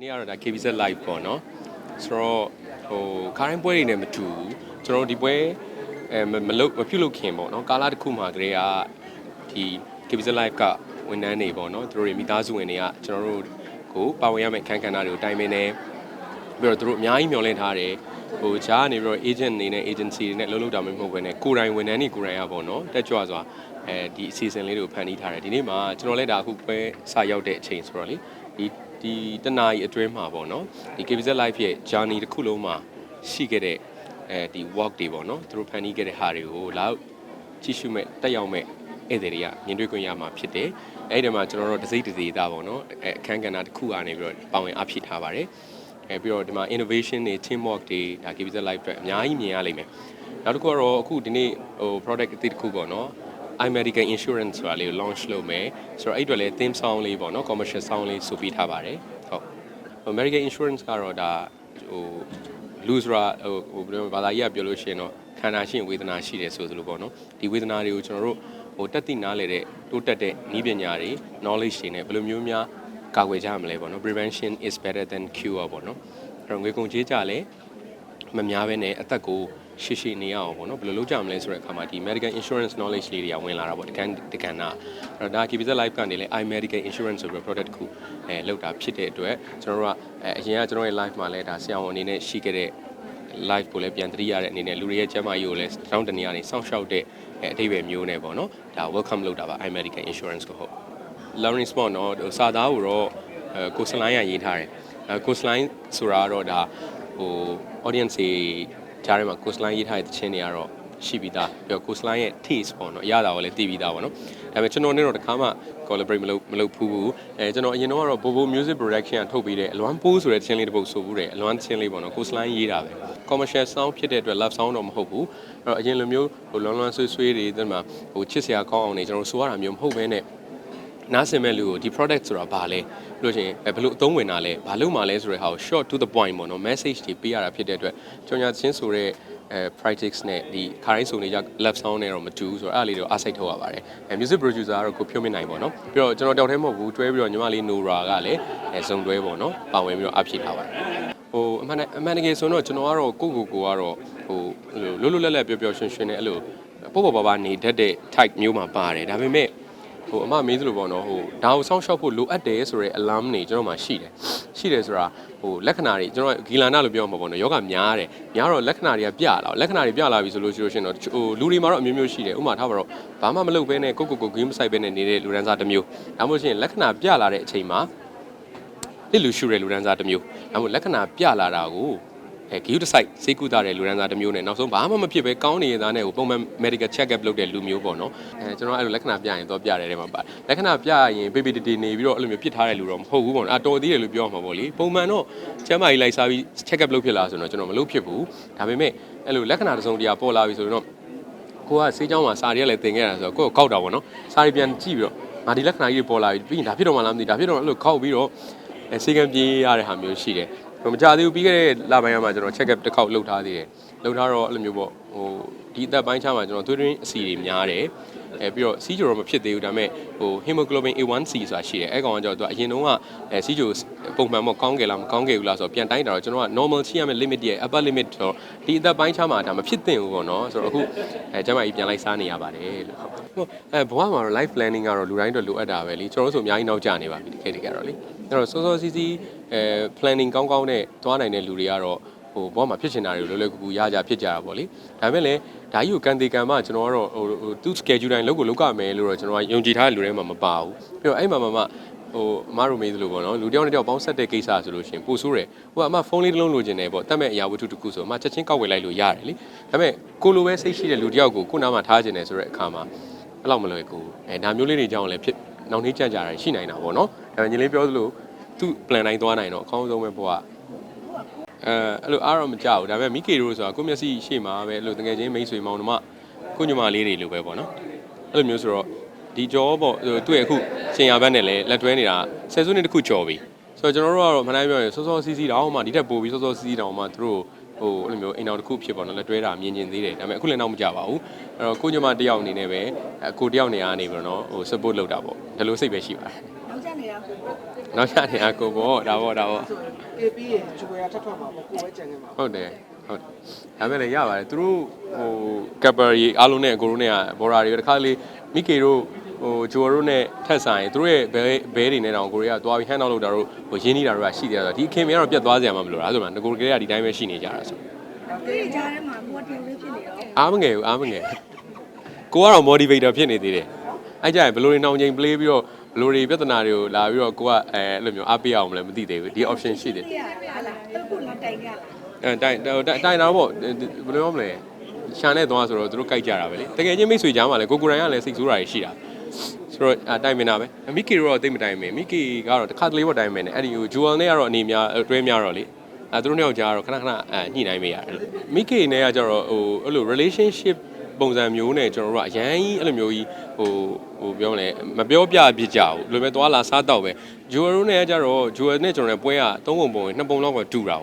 ဒီနေ့ကတော့ဒါ KBZ live ပေါ့နော်ဆိုတော့ဟိုခါတိုင်းပွဲတွေနဲ့မတူဘူးကျွန်တော်တို့ဒီပွဲအဲမမလုပ်မပြုတ်လို့ခင်ပေါ့နော်ကာလာတစ်ခုမှကလေးကဒီ KBZ live ကဝန်ထမ်းတွေပေါ့နော်သူတို့တွေမိသားစုဝင်တွေကကျွန်တော်တို့ကိုပါဝင်ရမယ့်အခန်းကဏ္ဍတွေကိုတိုင်ပင်နေပြီးတော့သူတို့အများကြီးမျှော်လင့်ထားတယ်ဟိုဂျားကနေပြီးတော့ agent အနေနဲ့ agency တွေနဲ့လှုပ်လှုပ်တာမျိုးမဟုတ်ဘဲနဲ့ကိုယ်တိုင်ဝန်ထမ်းတွေကိုယ်တိုင်ရပေါ့နော်တက်ကြွစွာအဲဒီအစီအစဉ်လေးတွေကိုဖန်တီးထားတယ်ဒီနေ့မှာကျွန်တော်လည်းဒါအခုပွဲစရောက်တဲ့အချိန်ဆိုတော့လေ ဒီဒီတနားရီအတွင်းမှာပေါ့နော်ဒီ KBZ live ရဲ့ journey တစ်ခုလုံးမှာရှိခဲ့တဲ့အဲဒီ walk တွေပေါ့နော်သူတို့ဖန်တီးခဲ့တဲ့ဟာတွေကိုလောက်ကြည့်ရှုမဲ့တက်ရောက်မဲ့ဧည့်သည်တွေကမြင်တွေ့ခွင့်ရမှာဖြစ်တယ်အဲ့ဒီမှာကျွန်တော်တို့တစိမ့်တစေသားပေါ့နော်အဲအခန်းကဏ္ဍတစ်ခုအနေပြီးတော့ပါဝင်အားဖြည့်ထားပါတယ်အဲပြီးတော့ဒီမှာ innovation တွေ teamwork တွေဒါ KBZ live အတွက်အများကြီးမြင်ရလိမ့်မယ်နောက်တစ်ခုကတော့အခုဒီနေ့ဟို product အသစ်တစ်ခုပေါ့နော် American Insurance ဆိုတာလေးကို launch လုပ်မယ်ဆိုတော့အဲ့အတွက်လည်း theme song လေးပေါ့နော် commercial song လေးဆိုပြီးထားပါတယ်ဟုတ် American Insurance ကတော့ဒါဟိုလူဆိုတာဟိုဟိုဘယ်လိုဘာသာကြီးကပြောလို့ရှိရင်တော့ခန္ဓာရှိရင်ဝေဒနာရှိတယ်ဆိုသလိုပေါ့နော်ဒီဝေဒနာတွေကိုကျွန်တော်တို့ဟိုတက်သိနားလေတဲ့တိုးတက်တဲ့နည်းပညာတွေ knowledge တွေနဲ့ဘယ်လိုမျိုးများကာကွယ်ကြရမလဲပေါ့နော် prevention is better than cure ပေါ့နော်အဲ့တော့ငွေကုန်ကြေးကြလဲမများပဲနဲ့အသက်ကို ရှည်ရှည်နေရအောင်ပေါ့နော်ဘယ်လိုလုပ်ကြမလဲဆိုတဲ့အခါမှာဒီ medical insurance knowledge လေးတွေကဝင်လာတာပေါ့တကန်တကန်နာအဲ့တော့ဒါ KBZ Life ကနေလဲ i medical insurance ဆိုပြီး product တစ်ခုအဲလောက်တာဖြစ်တဲ့အတွက်ကျွန်တော်တို့ကအရင်ကကျွန်တော်ရဲ့ life မှာလဲဒါဆရာဝန်အနေနဲ့ရှိခဲ့တဲ့ live ကိုလည်းပြန်သတိရတဲ့အနေနဲ့လူတွေရဲ့ကျန်းမာရေးကိုလည်းတောင်းတနေရနေစောင့်ရှောက်တဲ့အထိပ္ပယ်မျိုးနဲ့ပေါ့နော်ဒါ welcome လုပ်တာပါ American Insurance ကိုဟုတ် Lawrence ပေါ့နော်စာသားကိုတော့ကိုစလိုင်းရရေးထားတယ်ကိုစလိုင်းဆိုတာကတော့ဒါဟို audience ကြားထဲမှာကိုစလိုင်းရေးထားတဲ့တခြင်းတွေကတော့ရှိပြီးသားပြီးတော့ကိုစလိုင်းရဲ့ taste ပေါ့နော်အရသာကိုလည်းသိပြီးသားပေါ့နော်ဒါပေမဲ့ကျွန်တော်နဲ့တော့တခါမှ collaborate မလုပ်မလုပ်ဘူးဘူးအဲကျွန်တော်အရင်တော့ကတော့ Bobo Music Production ကထုတ်ပေးတဲ့အလွမ်းပိုးဆိုတဲ့တခြင်းလေးတစ်ပုဒ်ဆိုဘူးတယ်အလွမ်းတခြင်းလေးပေါ့နော်ကိုစလိုင်းရေးတာပဲ commercial sound ဖြစ်တဲ့အတွက် love sound တော့မဟုတ်ဘူးအဲ့တော့အရင်လိုမျိုးဟိုလွမ်းလွမ်းဆွေးဆွေးတွေဒီမှာဟိုချစ်စရာကောင်းအောင်နေကျွန်တော်ဆိုရတာမျိုးမဟုတ်ဘဲနဲ့ နားဆင်မဲ့လူကိုဒီ product ဆိုတာဘာလဲပြီးလို့ရှိရင်ဘယ်လိုအသုံးဝင်တာလဲဘာလို့မှလဲဆိုတဲ့ဟာကို short to the point ပေါ့နော် message တွေပေးရတာဖြစ်တဲ့အတွက်ကျွန်တော်ချင်းဆိုတဲ့အဲ practice နဲ့ဒီခါတိုင်းဆိုနေကြ left sound နဲ့တော့မတူဘူးဆိုတော့အဲ့ဒါလေးတော့အားစိတ်ထုတ်ရပါတယ်အဲ music producer ကတော့ကိုဖြိုးမင်းနိုင်ပေါ့နော်ပြီးတော့ကျွန်တော်တောက်ထဲမဟုတ်ဘူးတွဲပြီးတော့ညီမလေး Nora ကလည်းအဲဇုံတွဲပေါ့နော်ပါဝင်ပြီးတော့အဖြေထားပါတယ်ဟိုအမှန်အမှန်တကယ်ဆိုတော့ကျွန်တော်ကတော့ကိုကိုကိုကတော့ဟိုလွတ်လွတ်လပ်လပ်ပျော်ပျော်ရွှင်ရွှင်နဲ့အဲ့လိုပေါ့ပေါ့ပါပါနေတတ်တဲ့ type မျိုးမှာပါတယ်ဒါပေမဲ့ ဟိုအမမေးသလိုပေါ့နော်ဟိုဒါကိုစောင့်ရှောက်ဖို့လိုအပ်တယ်ဆိုရဲ alarm တွေကျွန်တော်မှရှိတယ်ရှိတယ်ဆိုတာဟိုလက္ခဏာတွေကျွန်တော်ဂီလာနာလို့ပြောမှာပေါ့နော်ယောဂများတယ်များတော့လက္ခဏာတွေကပြလာလက္ခဏာတွေပြလာပြီဆိုလို့ရှိလို့ရှင်တော့ဟိုလူတွေမှာတော့အမျိုးမျိုးရှိတယ်ဥပမာထားပါတော့ဘာမှမလုပ်ဘဲနဲ့ကိုကိုကိုဂိမ်းမဆိုင်ဘဲနဲ့နေတဲ့လူရန်စားတစ်မျိုးဒါမှမဟုတ်ရှင်လက္ခဏာပြလာတဲ့အချိန်မှာတစ်လူရှူတဲ့လူရန်စားတစ်မျိုးဒါမှမဟုတ်လက္ခဏာပြလာတာကို အဲဂီယူတစ်ဆိုင်စိတ်ကူတာတဲ့လူရန်စားတစ်မျိုးနဲ့နောက်ဆုံးဘာမှမဖြစ်ပဲကောင်းနေရသားနဲ့ဟိုပုံမှန် medical check up လုပ်တဲ့လူမျိုးပေါ့နော်အဲကျွန်တော်အဲ့လိုလက္ခဏာပြရင်တော့ပြတယ်တဲ့မှာပါလက္ခဏာပြရင်ပေပေတတီနေပြီးတော့အဲ့လိုမျိုးပြစ်ထားတဲ့လူတော့မဟုတ်ဘူးပေါ့နော်အတော်သေးတယ်လို့ပြောမှာပေါ့လေပုံမှန်တော့ကျမ်းမာရေးလိုက်စားပြီး check up လုပ်ဖြစ်လားဆိုတော့ကျွန်တော်မလုပ်ဖြစ်ဘူးဒါပေမဲ့အဲ့လိုလက္ခဏာတစ်စုံတရာပေါ်လာပြီဆိုတော့ကိုကဆေးကြောင်းမှာစာရီကလည်းသင်ခဲ့တာဆိုတော့ကိုယ်ကိုကောက်တာပေါ့နော်စာရီပြန်ကြည့်ပြီးတော့ငါဒီလက္ခဏာကြီးတွေပေါ်လာပြီပြီးရင်ဒါဖြစ်တော့မှလားမသိဒါဖြစ်တော့အဲ့လိုခောက်ပြီးတော့အဲဆေးကံပြေးရတဲ့ဟာမျိုးရှိတယ်ဟို မကြသေးဘူးပြီးခဲ့တဲ့လပိုင်းမှာကျွန်တော် check up တစ်ခေါက်လုပ်ထားသေးတယ်လုပ်ထားတော့အဲ့လိုမျိုးပေါ့ဟိုဒီအသက်ပိုင်းခြားမှာကျွန်တော်သွေးတွင်းအဆီတွေများတယ်အဲပြီးတော့စီးကြိုတော့မဖြစ်သေးဘူးဒါပေမဲ့ဟို hemoglobin A1C ဆိုတာရှိတယ်အဲကောင်ကကျတော့သူကအရင်တုန်းကအဲစီးကြိုပုံမှန်ပေါ့ကောင်းကြလားမကောင်းကြဘူးလားဆိုတော့ပြန်တိုင်းတာတော့ကျွန်တော်က normal ရှိရမယ့် limit ရဲ့ upper limit ဆိုတော့ဒီအသက်ပိုင်းခြားမှာဒါမဖြစ်သင့်ဘူးပေါ့နော်ဆိုတော့အခုအဲကျမကြီးပြန်လိုက်စားနေရပါတယ်လို့ဟုတ်အဲဘဝမှာတော့ life planning ကတော့လူတိုင်းတော့လိုအပ်တာပဲလीကျွန်တော်တို့ဆိုအများကြီးနောက်ကျနေပါပြီတကယ်တကယ်တော့လीအဲ့တော့စောစောစီးစီး အဲ planning ကောင်းကောင်းနဲ့သွားနိုင်တဲ့လူတွေကတော့ဟိုဘောမှာဖြစ်ချင်တာတွေလွယ်လွယ်ကူကူရကြဖြစ်ကြတာပေါ့လေဒါပေမဲ့လည်းဒါကြီးကိုကန်တေကန်မှကျွန်တော်ကတော့ဟိုဟိုသူ့ schedule တိုင်းလုပ်ကိုလုပ်ကြမယ်လို့တော့ကျွန်တော်ကယုံကြည်ထားတဲ့လူတွေမှမပါဘူးပြီးတော့အဲ့မှာမှမှဟိုအမားတို့မေးသလိုပေါ့နော်လူတယောက်နဲ့တယောက်ပေါင်းဆက်တဲ့ကိစ္စဆိုလို့ရှိရင်ပို့ဆိုးတယ်ဟိုကအမဖုန်းလေးတစ်လုံးလိုချင်တယ်ပေါ့တတ်မဲ့အရာဝတ္ထုတစ်ခုဆိုအမချက်ချင်းကောက်ဝယ်လိုက်လို့ရတယ်လေဒါပေမဲ့ကိုလိုပဲစိတ်ရှိတဲ့လူတယောက်ကိုကိုနားမှာထားချင်တယ်ဆိုတဲ့အခါမှာအဲ့လောက်မလွယ်ကူအဲဒါမျိုးလေးတွေကြောင့်လည်းဖြစ်နောက်နှေးကြကြတာရှိနိုင်တာပေါ့နော်ဒါပေမဲ့ညီလေးပြောသလို သူ့ plan တိုင်းသွားနိုင်တော့အကောင်းဆုံးပဲပေါ့ကအဲအဲ့လိုအားတော့မကြောက်ဘူးဒါပေမဲ့မိကေတို့ဆိုတာကိုယ့်မျက်စိရှေ့မှာပဲအဲ့လိုတကယ်ချင်းမိတ်ဆွေမောင်နှမကိုညမလေးတွေလိုပဲပေါ့နော်အဲ့လိုမျိုးဆိုတော့ဒီကြောပေါ့ဟိုသူ့ရဲ့အခုရှင်ရဘက်နဲ့လည်းလက်တွဲနေတာဆယ်စုနှစ်တစ်ခုကြော်ပြီဆိုတော့ကျွန်တော်တို့ကတော့မနိုင်ပြောရင်စောစောစီးစီးတောင်မှဒီထက်ပိုပြီးစောစောစီးစီးတောင်မှသူတို့ဟိုအဲ့လိုမျိုးအိမ်တော်တစ်ခုဖြစ်ပေါ့နော်လက်တွဲတာမြင်ကျင်သေးတယ်ဒါပေမဲ့အခုလည်းတော့မကြပါဘူးအဲ့တော့ကိုညမတယောက်အနေနဲ့ပဲအကိုတယောက်နေရာနေပြီးတော့နော်ဟို support လုပ်တာပေါ့ဒါလိုစိတ်ပဲရှိပါတယ်နောက်ကျနေတာကို နောက်ရနေအကိုပေါ့ဒါပေါ့ဒါပေါ့ဆိုရင် AP ရဲ့ဂျူဝဲထပ်ထွက်မှာပေါ့ကိုပဲကြံခဲ့မှာဟုတ်တယ်ဟုတ်တယ်ဒါပေမဲ့လည်းရပါတယ်သူတို့ဟိုကပ်ပါရီအားလုံးနဲ့အကိုတို့နဲ့ကဘော်ရာတွေတခါလေမိကေတို့ဟိုဂျိုတို့နဲ့ထက်ဆိုင်သူတို့ရဲ့ဘဲဘဲတွေနဲ့တောင်ကိုရီးယားသွားပြီးဟန်နောက်လုပ်တာတို့ဟိုရင်းနှီးတာတို့ကရှိတယ်ဆိုတော့ဒီအခင်မကတော့ပြတ်သွားစရာမှမလိုတာအဲ့ဆိုမှငကိုကလေးကဒီတိုင်းပဲရှိနေကြတာဆိုဒီကြားထဲမှာကိုယ်တယောက်လေးဖြစ်နေတော့အားမငယ်ဘူးအားမငယ်ကိုကတော့ motivator ဖြစ်နေသေးတယ်အဲ့ကြရင်ဘယ်လိုတွေနှောင်ချိန် play ပြီးတော့ဘယ် လိုတွေပြဿနာတွေကိုလာပြီးတော့ကိုကအဲအဲ့လိုမျိုးအားပေးအောင်မလဲမသိသေးဘူးဒီ option ရှိတယ်ပြရဟာလားသူကလည်းတိုင်ကြလားအဲတိုင်တိုင်တိုင်တာပေါ့ဘယ်လိုပြောမလဲရှာနဲ့သွားဆိုတော့သူတို့ကြိုက်ကြတာပဲလေတကယ်ချင်းမိတ်ဆွေကြားမှာလဲကိုကိုရိုင်းကလည်းစိတ်ဆိုးတာရှိတာဆိုတော့အတိုင်မင်တာပဲမိကီတော့တိတ်မတိုင်မင်မိကီကတော့တစ်ခါတလေပေါ့တိုင်မင်နဲ့အဲ့ဒီဟိုဂျူဝယ်နဲ့ကတော့အနေများတွဲများတော့လေအဲသူတို့နှစ်ယောက်ကြားတော့ခဏခဏအဲညှိနှိုင်းမေးရတယ်မိကီနဲ့ကကျတော့ဟိုအဲ့လို relationship ပုံစံမျိုးနဲ့ကျွန်တော်တို့ကအရန်ကြီးအဲ့လိုမျိုးကြီးဟိုဟိုပြောမလဲမပြောပြပြကြဘူးလိုပဲသွားလာစားတော့ပဲဂျူဝယ်တို့နဲ့ကကျတော့ဂျူဝယ်နဲ့ကျွန်တော်နဲ့ပွဲကသုံးပုံပုံနှစ်ပုံလောက်ကတူတာ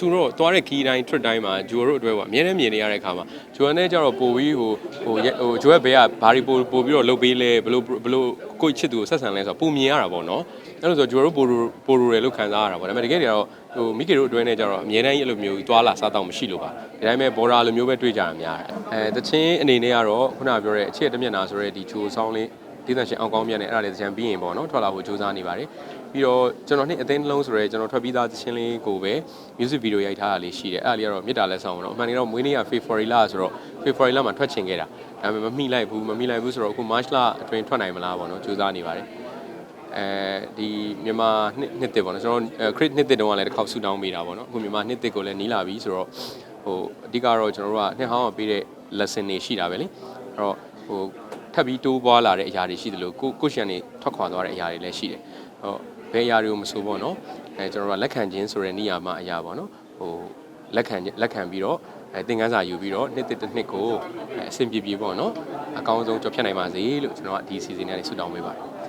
သူတို့သွားတဲ့ခီးတိုင်း trip တိုင်းမှာဂျိုတို့အတွက်ပေါ့အများနဲ့မြင်နေရတဲ့အခါမှာဂျိုနဲ့ကျတော့ပို့ပြီးဟိုဟိုဟိုဂျိုရဲ့ဘဲကဘာတွေပို့ပို့ပြီးတော့လုပ်ပေးလဲဘလို့ဘလို့ကိုယ့်ချစ်သူကိုဆက်ဆံလဲဆိုတော့ပုံမြင်ရတာပေါ့နော်အဲ့လိုဆိုဂျိုတို့ပို့ပို့ရလို့ခံစားရတာပေါ့ဒါပေမဲ့တကယ်တည်းကတော့ဟိုမိကေတို့အတွင်းနဲ့ကျတော့အများတိုင်းအဲ့လိုမျိုးသွားလာစားတော့မရှိလို့ပါဒီတိုင်းပဲဘော်ဒါလိုမျိုးပဲတွေ့ကြတာများတယ်အဲတချင်းအနေနဲ့ကတော့ခုနပြောတဲ့အချစ်တမျက်နာဆိုတဲ့ဒီဂျိုဆောင်းလေး ဒီသန့်ရှင်အောင်ကောင်းမြတ်နဲ့အဲ့ဒါလေးကြံပြီးရင်ပေါ့နော်ထွက်လာဖို့ကြိုးစားနေပါတယ်ပြီးတော့ကျွန်တော်နှစ်အသိန်းလုံးဆိုရဲကျွန်တော်ထွက်ပြီးသားသချင်းလေးကိုပဲ music video ရိုက်ထားတာလေးရှိတယ်အဲ့ဒါလေးကတော့မေတ္တာလက်ဆောင်ပေါ့နော်အမှန်တကယ်တော့မွေးနေ့က February လဆိုတော့ February လမှာထွက်ချင်ခဲ့တာဒါပေမဲ့မမိလိုက်ဘူးမမိလိုက်ဘူးဆိုတော့အခု March လအတွင်းထွက်နိုင်မလားပေါ့နော်ကြိုးစားနေပါတယ်အဲဒီမြန်မာနှစ်နှစ်တစ်ပေါ့နော်ကျွန်တော် credit နှစ်တစ်တုန်းကလည်းတစ်ခေါက်ဆူတောင်းပေးတာပေါ့နော်အခုမြန်မာနှစ်တစ်ကိုလည်းနီးလာပြီဆိုတော့ဟိုအဓိကတော့ကျွန်တော်တို့ကနှစ်ဟောင်းကပေးတဲ့ lesson တွေရှိတာပဲလေအဲ့တော့ဟို ထပ်ပြီးတိုးပွားလာတဲ့အရာတွေရှိတယ်လို့ကိုကိုရှင်နေထွက်ခွာသွားတဲ့အရာတွေလည်းရှိတယ်ဟုတ်ဘယ်အရာတွေကိုမဆိုပေါ့နော်အဲကျွန်တော်တို့ကလက်ခံခြင်းဆိုတဲ့နေရာမှာအရာပေါ့နော်ဟိုလက်ခံလက်ခံပြီးတော့အဲသင်ခန်းစာယူပြီးတော့နှစ်တစ်တစ်နှစ်ကိုအဲအဆင်ပြေပြေပေါ့နော်အကောင်းဆုံးကြော်ဖြတ်နိုင်ပါစေလို့ကျွန်တော်ကဒီ season နဲ့ဆုတောင်းပေးပါတယ်